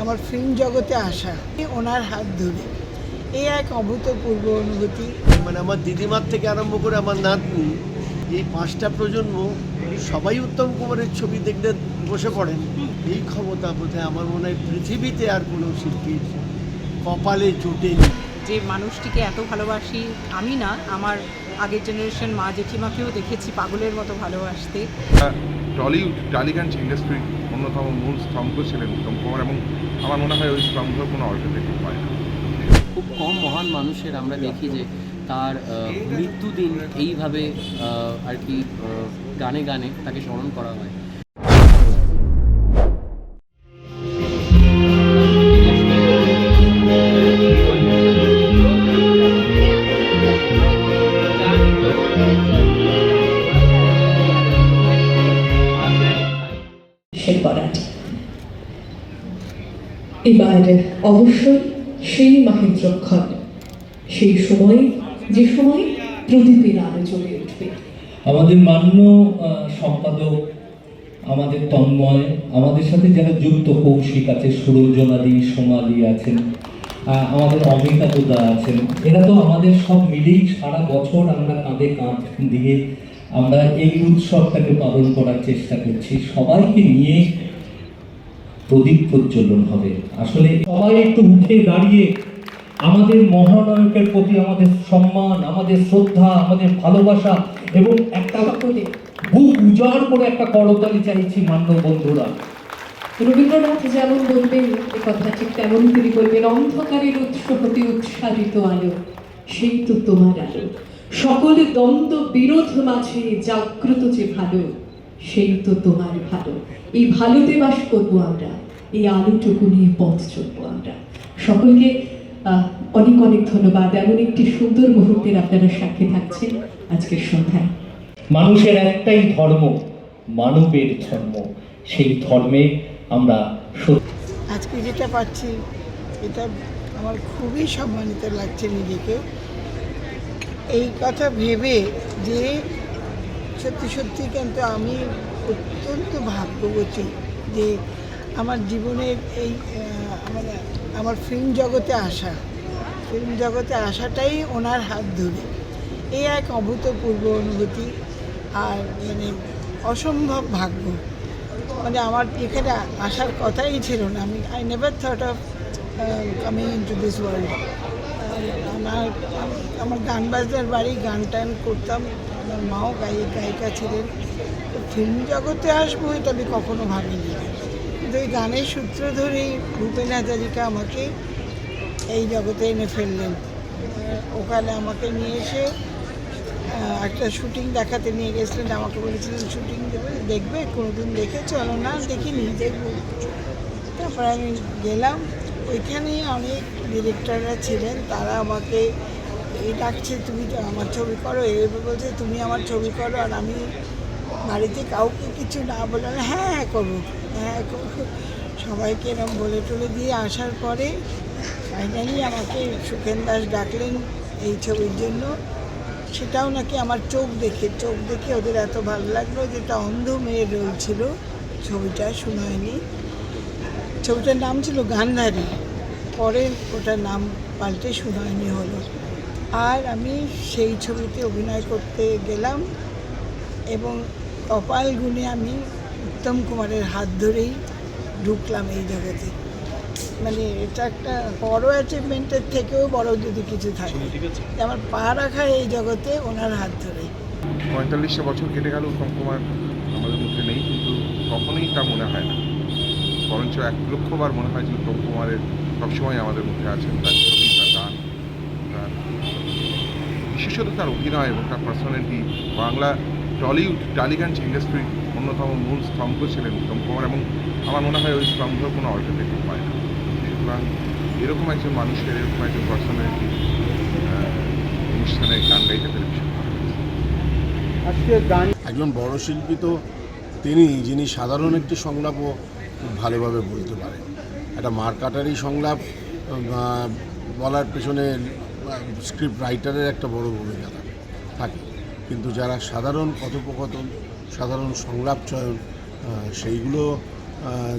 আমার ফিল্ম জগতে আসা। ওনার হাত ধরে। এই এক অভূতপূর্ব অনুভূতি। মানে আমার দিদিমার থেকে আরম্ভ করে আমার নাতনি এই পাঁচটা প্রজন্ম সবাই উত্তম কুমারের ছবি দেখতে বসে পড়েন এই ক্ষমতা বোধহয় আমার মনে হয় পৃথিবীতে আর কোনো শিল্পীর কপালে জোটেনি। যে মানুষটিকে এত ভালোবাসি আমি না আমার আগের জেনারেশন মা জেঠিমাকেও দেখেছি পাগলের মতো ভালোবাসতে। টলিউড টালিগঞ্জ ইন্ডাস্ট্রির অন্যতম মূল স্তম্ভ ছিলেন উত্তম কুমার এবং আমার মনে হয় ওই স্তম্ভের কোনো অল্টারনেটিভ পায় না। খুব কম মহান মানুষের আমরা দেখি যে তার মৃত্যুদিন এইভাবে আর কি গানে গানে তাকে স্মরণ করা হয়। এবার অবশ্যই সেই মাহেন্দ্রক্ষণ। সেই সময়, যে সময় প্রদীপের আলো জ্বলে উঠবে। আমাদের মান্য সম্পাদক, আমাদের তন্ময়, আমাদের সাথে যারা যুক্ত কৌশিক আছে, সুরঞ্জনাদি, সোমালি আছেন আমাদের অমিতাপদা আছেন, এরা তো আমাদের সব মিলেই সারা বছর আমরা কাঁধে কাঁধ দিয়ে আমরা এই উৎসবটাকে পালন করার চেষ্টা করছি। সবাইকে নিয়ে প্রদীপ প্রজ্বলন হবে। আসলে সবাই একটু উঠে দাঁড়িয়ে আমাদের মহানায়কের প্রতি আমাদের সম্মান, আমাদের শ্রদ্ধা, আমাদের ভালোবাসা এবং একটা বুক উজাড় করে একটা করতালি চাইছি মান্য বন্ধুরা। রবীন্দ্রনাথ যেমন বলবেন এ কথা ঠিক তেমন তিনি বলবেন, অন্ধকারের উৎস হতে উৎসারিত আলো, সেই তো তোমার আলো। সকল দ্বন্দ্ব বিরোধ মাঝে জাগ্রত যে ভালো সেই তো তোমার ভালো। এই ভালোতে বাস করব আমরা এই আলোটুকু নিয়ে পথ চলবো আমরা। সকলকে আহ, অনেক অনেক ধন্যবাদ। এমন একটি সুন্দর মুহূর্তের আপনারা সাক্ষী থাকছেন আজকের সন্ধ্যায়। মানুষের একটাই ধর্ম মানবের ধর্ম। সেই ধর্মে আমরা আজকে যেটা পাচ্ছি এটা আমার খুবই সম্মানিত লাগছে নিজেকে। এই কথা ভেবে যে সত্যি সত্যি কিন্তু আমি অত্যন্ত ভাগ্যবতী যে আমার জীবনের এই আহ, আমার আমার ফিল্ম জগতে আসা ফিল্ম জগতে আসাটাই ওনার হাত ধরে। এই এক অভূতপূর্ব অনুভূতি আর মানে অসম্ভব ভাগ্য। মানে আমার এখানে আসার কথাই ছিল না। আমি I never thought of coming into this world আমার গান বাজনার বাড়ি, গান টান করতাম। আমার মাও গায়িক গায়িকা ছিলেন। ফিল্ম জগতে আসব এটা আমি কখনো ভাবিনি। কিন্তু এই গানের সূত্র ধরেই ভূপেন হাজারিকা আমাকে এই জগতে এনে ফেললেন। ওখানে আমাকে নিয়ে এসে একটা শুটিং দেখাতে নিয়ে গেছিলেন। আমাকে বলেছিলেন শুটিং দেবে? দেখবে? কোনোদিন দেখে চলো না, দেখিনি, দেখব। তারপরে আমি গেলাম। ওইখানেই অনেক ডিরেক্টররা ছিলেন। তারা আমাকে এই ডাকছে তুমি আমার ছবি করো এভাবে বলছে, তুমি আমার ছবি করো, আর আমি বাড়িতে কাউকে কিছু না বলে হ্যাঁ হ্যাঁ করব হ্যাঁ করব। সবাইকে এরকম বলে টলে দিয়ে আসার পরে ফাইনালি আমাকে সুখেন দাস ডাকলেন এই ছবির জন্য। সেটাও নাকি আমার চোখ দেখে চোখ দেখে ওদের এত ভালো লাগল যেটা অন্ধ মেয়ের রোল ছিল। ছবিটা শুনায়নি ছবিটার নাম ছিল গান্ধারী। পরে ওটার নাম পাল্টে সুনয়নী হলো। আর আমি সেই ছবিতে অভিনয় করতে গেলাম এবং কপাল গুণে আমি উত্তম কুমারের হাত ধরেই ঢুকলাম এই জগতে। মানে এটা একটা বড় অ্যাচিভমেন্টের থেকেও বড় যদি কিছু থাকে। আমার পা রাখা এই জগতে ওনার হাত ধরেই পঁয়তাল্লিশটা বছর কেটে গেল উত্তম কুমার আমাদের মধ্যে নেই কিন্তু কখনোই তা মনে হয় না। বরঞ্চ এক লক্ষবার মনে হয় যে উত্তম কুমারের সবসময় আমাদের মধ্যে আছেন তার ছবি তার গান তার বিশেষত তার অভিনয় এবং তার পার্সোনালিটি বাংলা টলিউড টালিগঞ্জ ইন্ডাস্ট্রির অন্যতম মূল স্তম্ভ ছিলেন উত্তম কুমার এবং আমার মনে হয় ওই স্তম্ভ কোনো অল্টারনেটিভ পায় না সুতরাং এরকম একজন মানুষের এরকম একজন পার্সোনালিটি অনুষ্ঠানে গান গাইতে পেরে ভীষণ ভালো লাগছে। একজন বড় শিল্পী তো তিনি যিনি সাধারণ একটি সংলাপও খুব ভালোভাবে বলতে পারেন একটা মারকাটারি সংলাপ বলার পেছনে স্ক্রিপ্ট রাইটারের একটা বড় ভূমিকা থাকে থাকে। কিন্তু যারা সাধারণ কথোপকথন, সাধারণ সংলাপ চয়ন সেইগুলো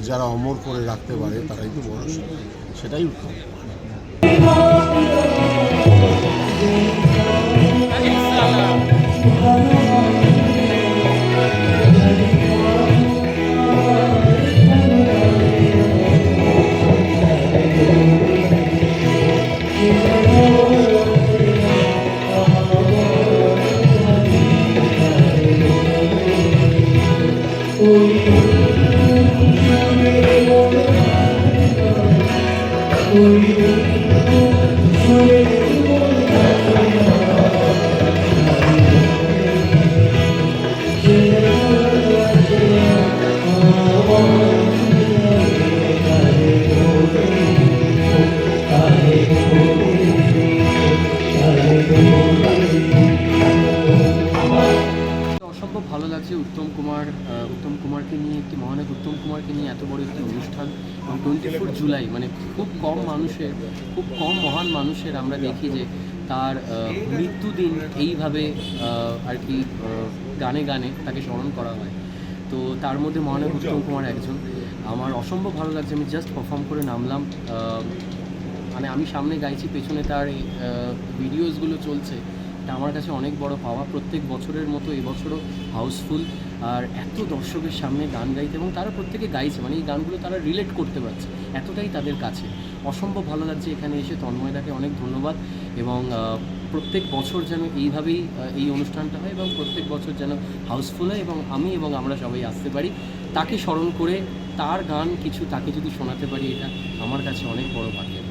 যারা অমর করে রাখতে পারে, তারাই তো বড় সেটাই উত্তম। অসম্ভব উত্তম কুমারকে নিয়ে একটি মহানায়ক উত্তম কুমারকে নিয়ে এত বড় একটি অনুষ্ঠান এবং টোয়েন্টি ফোর জুলাই মানে খুব কম মানুষের, খুব কম মহান মানুষের আমরা দেখি যে তার মৃত্যুদিন এইভাবে আর কি গানে গানে তাকে স্মরণ করা হয়। তো তার মধ্যে মহানায়ক উত্তম কুমার একজন। আমার অসম্ভব ভালো লাগছে, আমি জাস্ট পারফর্ম করে নামলাম। মানে আমি সামনে গাইছি, পেছনে তার ভিডিওসগুলো চলছে। এটা আমার কাছে অনেক বড় পাওয়া। প্রত্যেক বছরের মতো এবছরও হাউসফুল। আর এত দর্শকের সামনে গান গাইতে এবং তারা প্রত্যেকে গাইছে মানে এই গানগুলো তারা রিলেট করতে পারছে, এতটাই তাদের কাছে। অসম্ভব ভালো লাগছে এখানে এসে তন্ময়দাকে অনেক ধন্যবাদ এবং প্রত্যেক বছর যেন এইভাবেই এই অনুষ্ঠানটা হয় এবং প্রত্যেক বছর যেন হাউসফুল হয় এবং আমি এবং আমরা সবাই আসতে পারি। তাকে স্মরণ করে তার গান কিছু তাকে যদি শোনাতে পারি, এটা আমার কাছে অনেক বড় ভাগ্যের।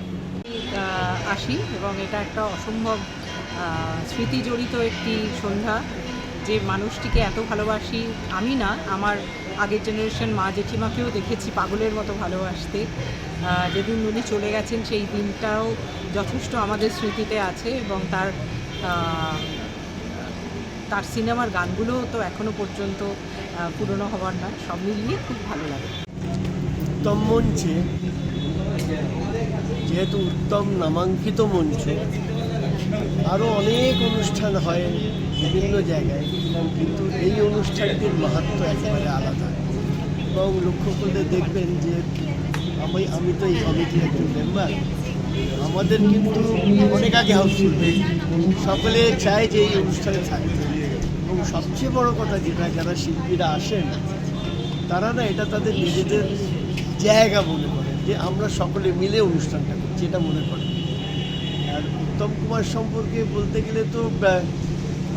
আসি এবং এটা একটা অসম্ভব স্মৃতিজড়িত একটি সন্ধ্যা যে মানুষটিকে এত ভালোবাসি আমি না, আমার আগের জেনারেশন মা জেঠিমাকেও দেখেছি পাগলের মতো ভালোবাসতে। যেদিন উনি চলে গেছেন সেই দিনটাও যথেষ্ট আমাদের স্মৃতিতে আছে এবং তার তার সিনেমার গানগুলোও তো এখনও পর্যন্ত পুরনো হবার না, সব মিলিয়ে খুব ভালো লাগে। উত্তম মঞ্চে, যেহেতু উত্তম নামাঙ্কিত মঞ্চ আরও অনেক অনুষ্ঠান হয় বিভিন্ন জায়গায়, কিন্তু এই অনুষ্ঠানটির মাহাত্ম একেবারে আলাদা। এবং লক্ষ্য করলে দেখবেন যে আমি আমি তো এই কমিটির একজন মেম্বার আমাদের কিন্তু অনেক আগে হাউসফুল সকলে চায় যে এই অনুষ্ঠানে থাকবে এবং সবচেয়ে বড় কথা যেটা, যারা শিল্পীরা আসেন, তারা না এটা তাদের নিজেদের জায়গা মনে করে যে আমরা সকলে মিলে অনুষ্ঠানটা করছি, এটা মনে করে আর উত্তম কুমার সম্পর্কে বলতে গেলে তো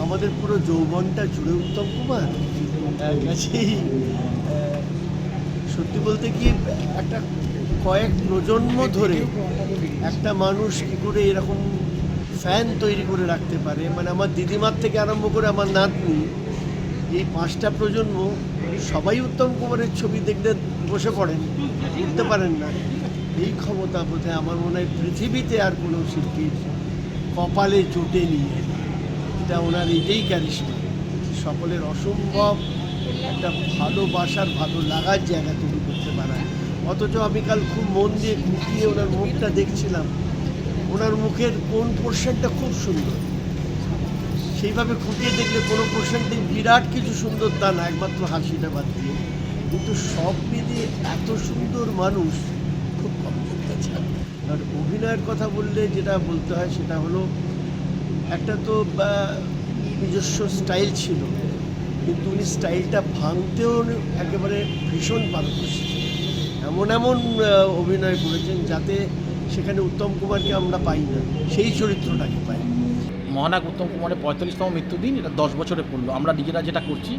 আমাদের পুরো যৌবনটা জুড়ে উত্তম কুমার। সত্যি বলতে কি, একটা কয়েক প্রজন্ম ধরে একটা মানুষ কী করে এরকম ফ্যান তৈরি করে রাখতে পারে। মানে আমার দিদিমার থেকে আরম্ভ করে আমার নাতনি, এই পাঁচটা প্রজন্ম সবাই উত্তম কুমারের ছবি দেখতে বসে পড়েন। উঠতে পারেন না। এই ক্ষমতা বোধহয় আমার মনে হয় পৃথিবীতে আর কোনো শিল্পীর কপালে জোটে নিয়ে এটা ওনার এটাই ক্যারিশমা সকলের অসম্ভব একটা ভালোবাসার, ভালো লাগার জায়গা তৈরি করতে পারা। অথচ আমি কাল খুব মন দিয়ে খুঁটিয়ে ওনার মুখটা দেখছিলাম। ওনার মুখের কোন পোর্শনটা খুব সুন্দর। সেইভাবে খুঁটিয়ে দেখলে কোনো পোর্শনটি বিরাট কিছু সুন্দর তা না, একমাত্র হাসিটা বাদ দিয়ে। কিন্তু সব মিলিয়ে এত সুন্দর মানুষ খুব কম দেখতে চায় আর অভিনয়ের কথা বললে যেটা বলতে হয় সেটা হলো একটা তো নিজস্ব স্টাইল ছিল। কিন্তু উনি স্টাইলটা ভাঙতেও একেবারে ভীষণ পারদর্শী এমন এমন অভিনয় করেছেন যাতে সেখানে উত্তম কুমারকে আমরা পাই না সেই চরিত্রটাকে পাই। মহানায়ক উত্তম কুমারের পঁয়তাল্লিশতম মৃত্যুদিন এটা দশ বছরে পড়ল। আমরা নিজেরা যেটা করছি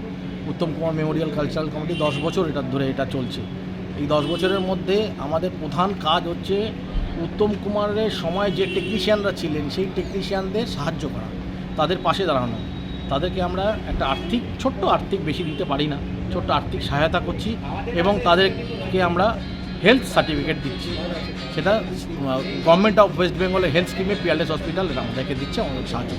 Uttam Kumar memorial cultural committee দশ বছর এটা ধরে এটা চলছে। এই দশ বছরের মধ্যে আমাদের প্রধান কাজ হচ্ছে উত্তম কুমারের সময় যে টেকনিশিয়ানরা ছিলেন, সেই টেকনিশিয়ানদের সাহায্য করা, তাদের পাশে দাঁড়ানো। তাদেরকে আমরা একটা আর্থিক, ছোট্ট আর্থিক বেশি দিতে পারি না, ছোট্ট আর্থিক সহায়তা করছি এবং তাদেরকে আমরা হেলথ সার্টিফিকেট দিচ্ছি। সেটা গভর্নমেন্ট অফ ওয়েস্ট বেঙ্গলের হেলথ স্কিমে পিয়ারলেস হসপিটাল এটা আমাদেরকে দিচ্ছে অনেক সাহায্য